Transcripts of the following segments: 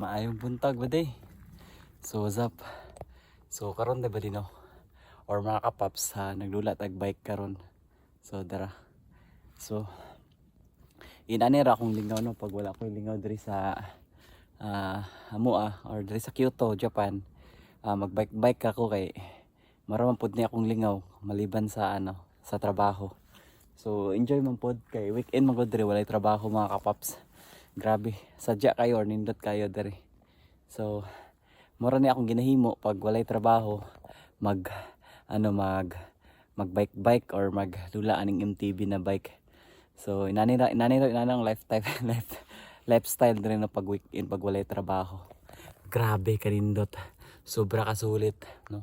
Maayong buntag ba day? So what's up? So karon ba din no? Or mga kapaps ha, naglula tag bike karon. So dara. So inanira akong lingaw no pag wala ko lingaw diri sa ah Hamua or diri sa Kyoto, Japan. Ah, magbike bike ako kay maraman pud ni akong lingaw maliban sa ano sa trabaho. So enjoy man pod kay weekend man gud diri walay trabaho mga kapaps. Grabe, sadya kayo or nindot kayo diri. So mura ni akong ginahimo pag walay trabaho mag ano mag mag bike bike or maglula aning MTB na bike. So inanira inanira inanang lifetime life lifestyle din na pag weekend pag walay trabaho. Grabe kanindot. Sobra kasulit, no.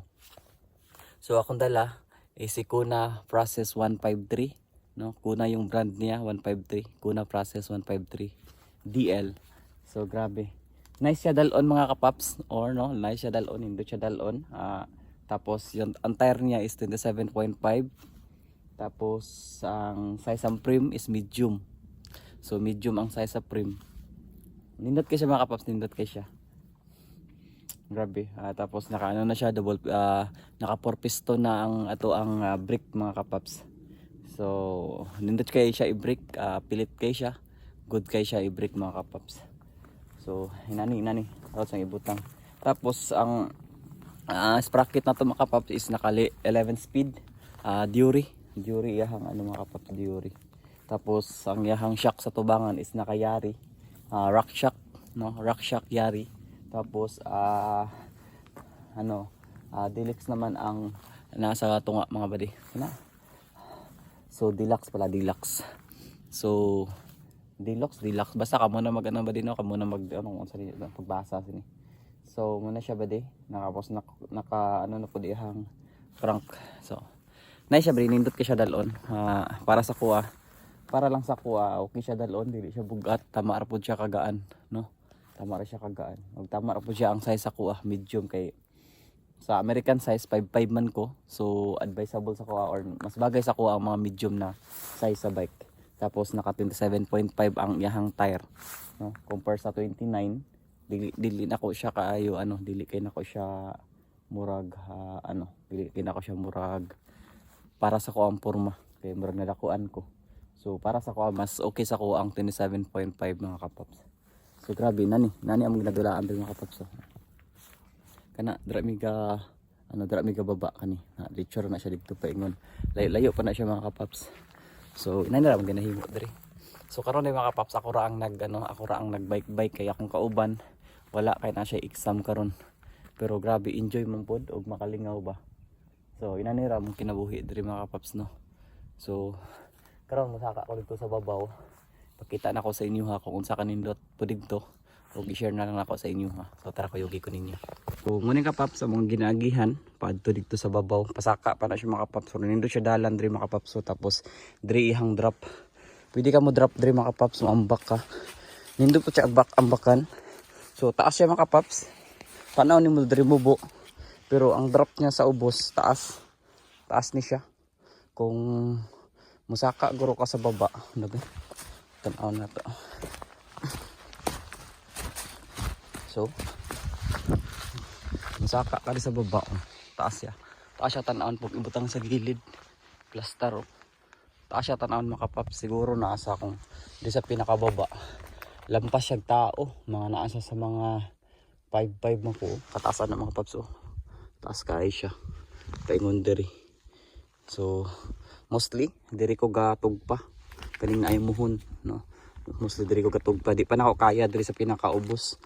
So akong dala is si Kuna Process 153, no. Kuna yung brand niya 153, Kuna Process 153 DL. So grabe. Nice siya dalon mga kapaps or no, nice siya dalon, hindi siya dalon. Ah, tapos yung ang tire niya is 27.5. Tapos ang size ng prim is medium. So medium ang size sa prim. Nindot kay siya mga kapaps, nindot kay siya. Grabe. Ah, tapos naka ano na siya double ah, naka four piston na ang ato ang ah, brake mga kapaps. So nindot kay siya i-brake, ah, pilit kay siya. Good kay siya i-brake mga kapaps. So inani inani. Tapos ang ibutang. Tapos ang ah, sprocket na to mga kapaps is naka 11 speed. Ah, Dury. Dury yahang ano mga kapaps Dury. Tapos ang yahang shock sa tubangan is nakayari. Ah, rock shock, no? Rock shock yari. Tapos ah ano, ah deluxe naman ang nasa tunga mga badi. Ano? So deluxe pala deluxe. So deluxe deluxe. Basta kamo na mag ano ba no? Kamo na mag ano kung sali pagbasa sini. So muna siya ba di? Nakapos naka, naka ano na po di hang crank. So nice siya ba nindot ka siya dalon. Ah, para sa kuha. Para lang sa kuha okay siya dalon. Dili siya bugat. Tama ra pud siya kagaan no? Tama ra siya kagaan. Ug tama pud siya ang size sa kuha. Medium kay sa American size 5'5 man ko. So advisable sa kuha or mas bagay sa kuha ang mga medium na size sa bike tapos naka 27.5 ang iyahang tire no? Compare sa 29 dili dili na ko siya kaayo ano dili kay nako siya murag ha, ano dili kay nako siya murag para sa ko ang porma kay murag nadakuan ko. So para sa ko mas okay sa ko ang 27.5 mga kapaps so grabe nani nani ang ginadulaan diri mga kapaps oh. kana dra mi ka ano dra mi ka baba kani. Na lecture na siya dito pa ingon. Layo, layo pa na siya mga kapaps so inani ra ang ginahimo diri. So karon na mga kapaps ako ra ang nag ano ako ra ang nag bike kay akong kauban wala kay na siya exam karon. Pero grabe enjoy man pod og makalingaw ba? So inani ra mong kinabuhi diri mga kapaps no? So karon masaka ko dito sa babaw. Pakita na ko sa inyo ha kung unsa kanindot pudig to o i-share na lang ako sa inyo ha. So tara ko yogi ko ninyo. So muna ka paps sa mga ginagihan paadto dito sa babaw. Pasaka pa na siya mga paps. So nindot siya dalan diri mga paps. So tapos diri ihang drop. Pwede ka mo drop diri mga paps mo ambak ka nindot po siya ambak ambakan so taas siya mga paps. Tanaw ni mo diri mubo pero ang drop niya sa ubos taas. Taas ni siya. Kung musaka guro ka sa baba. Nabi tanaw na to so musaka ka sa baba oh. taas siya. Taas siya tanawon pag ibutang sa gilid. Plaster oh. taas siya tanawon makapap siguro naasa kung di sa pinakababa. Lampas siya tao. Mga naasa sa mga 5-5 man po. Kataasan ng mga paps oh. taas kaay siya. Paingon diri. So mostly diri ko gatog pa. Kaning ay muhon no? Mostly diri ko gatog pa. Di pa na ako kaya diri sa pinakaubos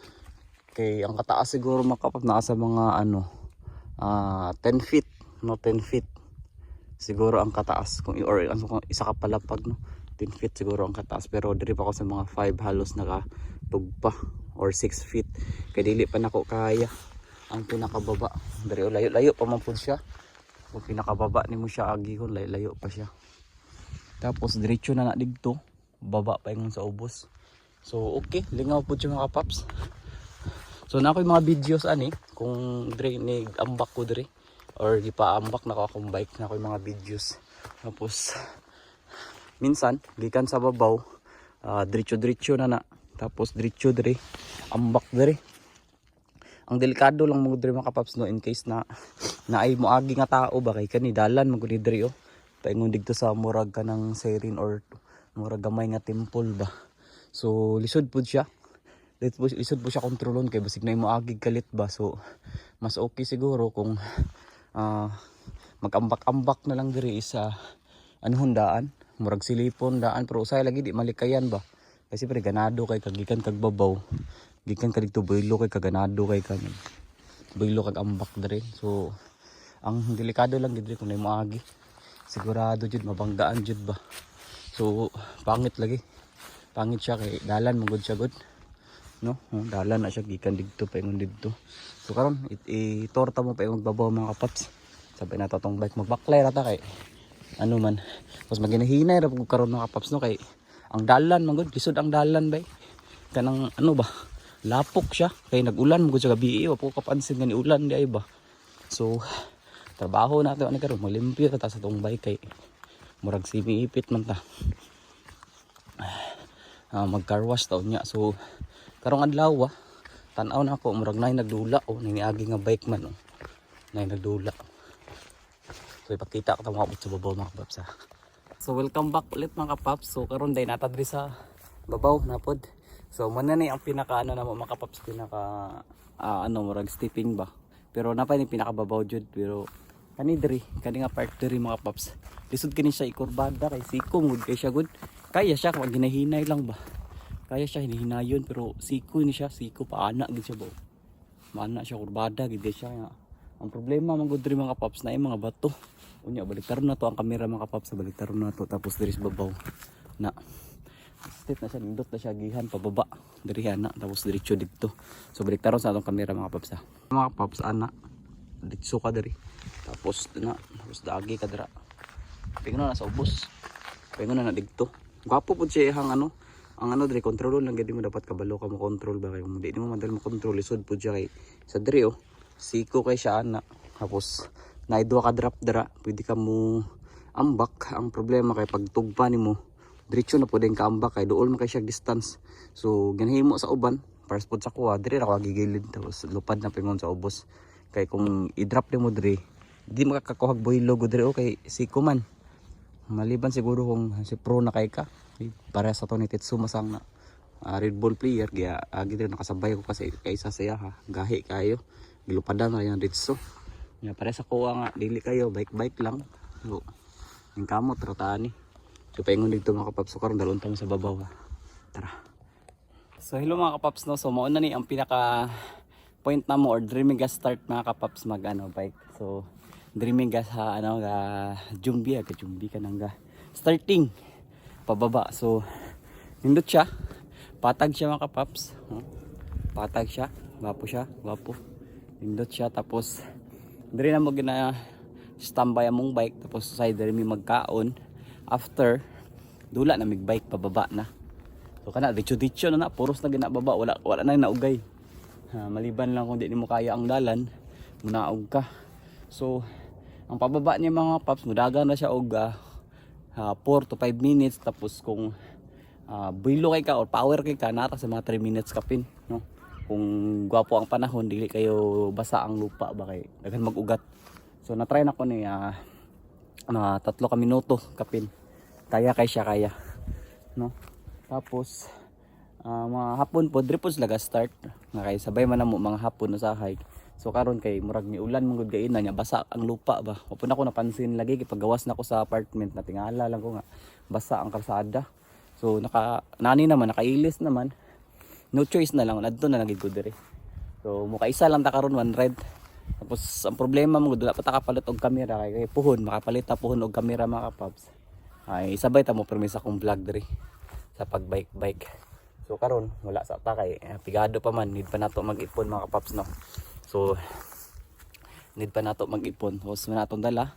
kay ang kataas siguro makapap na sa mga ano ah 10 feet no 10 feet. Siguro ang kataas kung or ano kung isa ka palapag no 10 feet siguro ang kataas. Pero diri pa ako sa mga 5 halos nakatugpa or 6 feet. Kay dili pa nako kaya ang pinakababa. Diri layo layo pa man pud siya. Kung pinakababa ni mo siya agihon layo layo pa siya. Tapos diretso na na digto baba pa yung sa ubos. So okay lingaw po siya mga paps so na ako yung mga videos ani kung dire ni ambak ko dire or di pa ambak na ako akong bike na ako yung mga videos. Tapos minsan gikan sa babaw ah, diretso diretso na na. Tapos diretso dire ambak dire ang delikado lang mo diri mga kapaps no in case na na ay moagi nga tao ba kay kani dalan mo gud diri oh paingon digto sa murag ka ng serin or murag gamay nga temple ba. So lisod pud siya lisod po, lisod po siya kontrolon kay basig na moagi kalit ba. So mas okay siguro kung ah magambak-ambak na lang diri sa ano hundaan murag silipon daan. Pero usay lagi di malikayan ba? Kasi pre ganado kay kagikan kag babaw. Gikan ka dito boylo kay kaganado kay kan boylo kag ambak diri. So ang delikado lang gid kung nay moagi sigurado jud mabanggaan jud ba? So pangit lagi. Pangit siya kay dalan mo gud siya gud no? Oh, dalan na siya gikan didto paingon didto. So karon it- itorta mo pa yung magbabaw mga kapaps. Sabi na to tong bike magbaklay rata kay ano man. Mas maginahinay ra pug karon mga kapaps no? Kay ang dalan man gud lisod ang dalan bay. Kanang ano ba lapok siya. Kay nagulan mo sa gabi wa po kapansin nga ni ulan di ay ba? So trabaho nato ani karon malimpyo ta sa tong bike kay murag simiipit man ta. Ah, mag car taon niya. So karong adlaw ah, tan-aw na ako murag nay nagdula. Oh niniagi nga bike man oh. Nay nagdula. So ipakita ko ta mga sa babaw mga kapaps ha. so welcome back ulit mga kapaps so karon day nata diri sa babaw napod. So man ni ang pinaka ano na mga kapaps pinaka ah, ano murag stepping ba. Pero napay ni pinaka babaw jud. Pero kani diri kani nga part diri mga kapaps lisod kini siya ikurbada kay siko mud kay siya good kaya siya kung ginahinay lang ba kaya siya hinihinayon pero siko ni siya siko paana gid siya ba maana siya kurbada gid siya nga ang problema man gud mga paps na yung mga bato. Unya baliktaron na to ang kamera mga paps baliktaron na to tapos diri sa babaw. Na step na siya nindot na siya gihan pababa. Diri ana tapos diretso dito. So baliktaron sa atong kamera mga paps ha. Mga paps ana ditso ka diri. Tapos na tapos dagi ka dira. Pingon na sa ubos. Pingon na na dito. Gwapo pud siya ihang ano ang ano diri control lang gid mo dapat kabalo ka mo control ba kay mo di mo madal mo control lisod pud siya kay sa diri oh. Siko kay siya ana. Tapos naidwa ka drop dira pwede ka mo ambak. Ang problema kay pag tugpa nimo diretso na pud ka ambak kay duol man kay siya distance. So ginahimo sa uban first pud sa kuha diri ra gigilid. Tapos lupad na pingon sa ubos. Kay kung i-drop nimo diri di makakakuhag boylo gud diri oh kay siko man. Maliban siguro kung si pro na kay ka para sa to Tetsuma sang na ah, Red Bull player. Kaya agi din nakasabay ko kasi kaysa saya ha gahi kayo. Gilupadan na yan Ritso ya para sa kuha nga dili kayo bike bike lang. So yung kamot rataan ni so paingon dito mga kapaps so karon dalon tamo sa babaw ha. Tara. So hello mga kapaps no? So mauna ni ang pinaka point na mo or dreaming gas start mga kapaps mag ano bike. So dreaming gas ha ano ga jumbi ga jumbi ka nang ga starting pababa. So nindot siya. Patag siya mga kapaps. Patag siya. Gwapo siya. Gwapo. Nindot siya. Tapos diri na mo gina standby among bike. Tapos side diri mi magkaon. After dula na mig bike pababa na. So kana dicho dicho na na. Puros na ginababa. Wala wala na naugay. Ha, maliban lang kung di nimo kaya ang dalan munaog ka. So ang pababa niya mga paps mudagan na siya og ah, 4 to 5 minutes tapos kung uh, builo kay ka or power kay ka nata sa mga 3 minutes kapin no? Kung gwapo ang panahon dili kayo basa ang lupa ba kay daghan mag-ugat. So na try na ko ni ah, na tatlo ka minuto kapin kaya kay siya kaya no? Tapos ah, mga hapon po diri po sila ga start nga kay sabay man na mo mga hapon usahay so karon kay murag ni ulan mong gud na niya basa ang lupa ba? Wa na ko napansin lagi kay paggawas na ko sa apartment na tingala lang ko nga basa ang kalsada. So naka nani naman nakailis naman. No choice na lang adto na lagi ko so muka isa lang ta karon one red. Tapos ang problema mo dula pa ta kapalit og kamera kay, kay puhon makapalit ta puhon og kamera mga kapaps. Ay sabay ta mo permisa kong vlog diri sa pag bike so karon wala sa ta kay eh, pigado pa man need pa nato mag-ipon mga kapaps no so need pa nato mag-ipon tapos na natong dala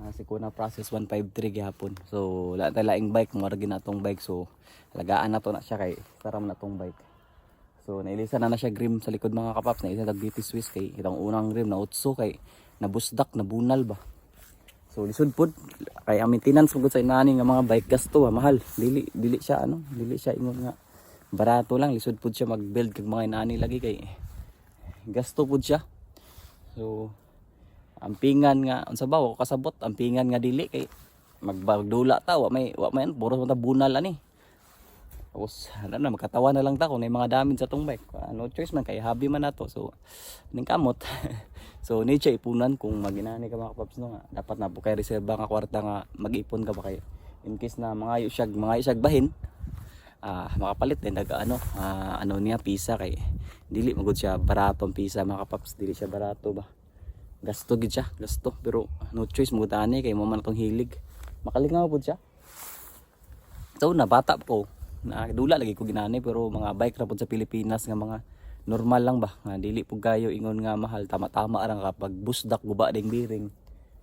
Ah, si Kuna Process 153 gihapon. So wala tayo laing bike, mo na natong bike. So alagaan na to na siya kay taram na tong bike. So nailisa na na siya grim sa likod mga kapaps, na isa tag BT Swiss kay itong unang grim na utso kay nabusdak, nabunal ba. So lisod pod kay ang maintenance kung sa inani nga mga bike gasto ha, mahal. Dili dili siya ano, dili siya ingon nga barato lang lisod pod siya mag-build kag mga inani lagi kay gasto pud siya. So ang pingan nga unsa ba ko kasabot ang pingan nga dili kay magbagdula ta wa may wa may puro ta bunal ani. Tapos ano na magkatawa na lang ta kung may mga damage sa tong bike. Ah, No choice man kay habi man nato. So ning kamot. so ni siya ipunan kung maginani ka mga paps no nga. Dapat na po kay reserba nga kwarta nga mag-ipon ka ba kay in case na mga syag mga syag bahin ah makapalit din daga ano ah, ano niya pisa kay dili magud siya barato ang pisa mga paps dili siya barato ba? Gasto gid siya gasto pero no choice mo ani kay mo man tong hilig. Makalingaw pud siya. So na bata ko na dula lagi ko ginani pero mga bike ra pud sa Pilipinas nga mga normal lang ba? Nga dili pud kayo ingon nga mahal tama-tama ra kapag busdak guba ding biring.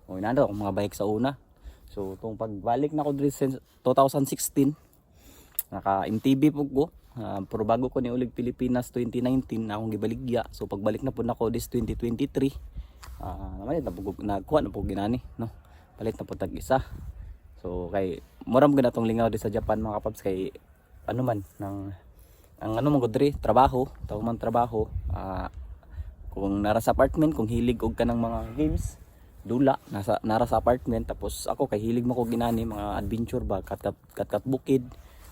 O inano mga bike sa una. So tong pagbalik na ko diri since 2016 naka MTB po ko. Ah, pero bago ko ni ulig Pilipinas 2019 na akong gibaligya. So pagbalik na po nako this 2023 ah naman na po nagkuha na po ginani no? Palit na po tag isa so kay moram gina tong lingaw sa Japan mga kapaps kay ano man nang ang ano man gud diri trabaho tawo man trabaho ah kung nara sa apartment kung hilig og kanang mga games dula nasa nara sa apartment tapos ako kay hilig mo ko ginani mga adventure ba kat kat, kat, kat bukid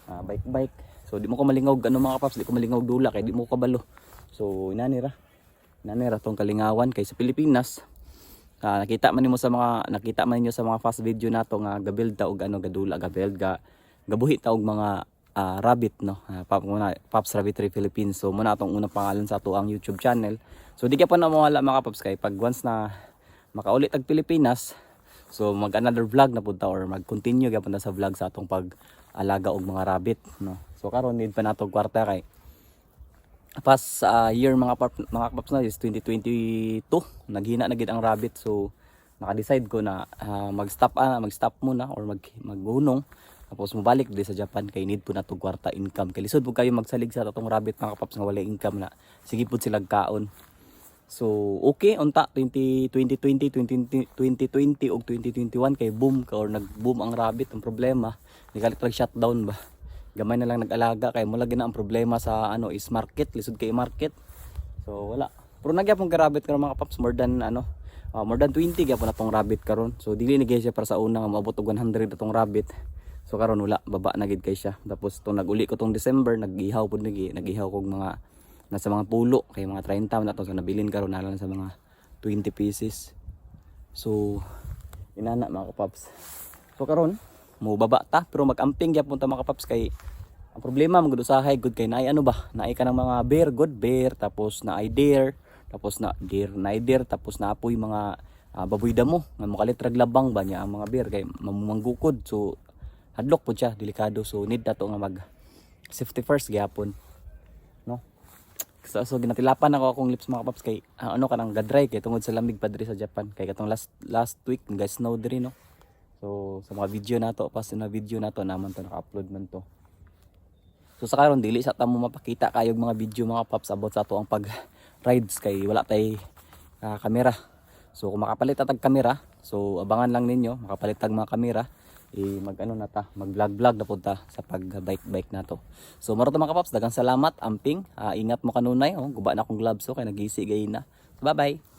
ah, bike bike. So di mo ko malingog ano mga paps di ko malingog dula kay di mo ko kabalo. So inani ra. Inani ra tong kalingawan kay sa Pilipinas. Ah, nakita man nimo sa mga nakita man ninyo sa mga fast video nato nga gabuild ta og ano gadula gabuild ga gabuhi ta og mga ah, rabbit no? Ah, pap muna Paps Rabbitry Philippines. So muna atong unang pangalan sa ato ang YouTube channel. So di ka pa na mawala mga paps kay pag once na makaulit ag Pilipinas so mag another vlog na punta or mag continue gyapon sa vlog sa atong pag alaga og mga rabbit no? So karon need pa nato kwarta kay past ah, year mga pap, mga paps na is 2022 naghina na gid ang rabbit so naka-decide ko na ah, mag-stop ah, mag-stop muna or mag maghunong. Tapos mabalik di sa Japan kay need po na to kwarta income. Kay lisod po kayo magsalig sa tatong rabbit mga kapaps nga wala income na. Sige po sila kaon So, okay, unta 20, 2020, 2020, 2020 o 2021 kay boom ka or nag-boom ang rabbit. Ang problema, nagalit lang shutdown ba? Gamay na lang nag-alaga kay mula gina ang problema sa ano is market, lisod kay market. So, wala. Pero nagyapon ka rabbit karon mga paps more than ano, ah, more than 20 gyapon na tong rabbit karon. So, dili ni siya para sa una maabot og 100 atong rabbit. So karon wala, baba na gid kay siya. Tapos tong nag-uli ko tong December, nag-ihaw pud nagi, nag-ihaw kog mga nasa mga pulo kay mga 30 na to so nabilin karon na lang sa mga 20 pieces. So inana mga kapaps. So karon mo baba ta pero mag-amping gyapon ta mga kapaps kay ang problema magud usahay good kay naay ano ba? Naay ka ng mga bear good bear tapos na ay deer tapos na deer na ay deer tapos na apoy mga ah, baboy damo. Nga makalitrag labang ba niya ang mga bear kay mamanggukod so hadlok po siya delikado. So need na to nga mag safety first gyapon so, so ginatilapan ako akong lips mga paps kay ah, ano kanang gadry kay tungod sa lamig pa diri sa Japan. Kay katong last last week guys snow diri no? So sa mga video nato pas na video nato naman to naka-upload man to. So sa karon dili sa tamo mapakita kayog mga video mga paps about sa ato ang pag rides kay wala tay ah, kamera. So kung makapalit ta tag kamera so abangan lang ninyo makapalit tag mga kamera i mag ano na ta mag vlog vlog na punta sa pag bike bike na to. So maro to mga kapaps dagang salamat amping. Ah, ingat mo kanunay oh. Guba na akong gloves so kay nagisi gay na. Bye bye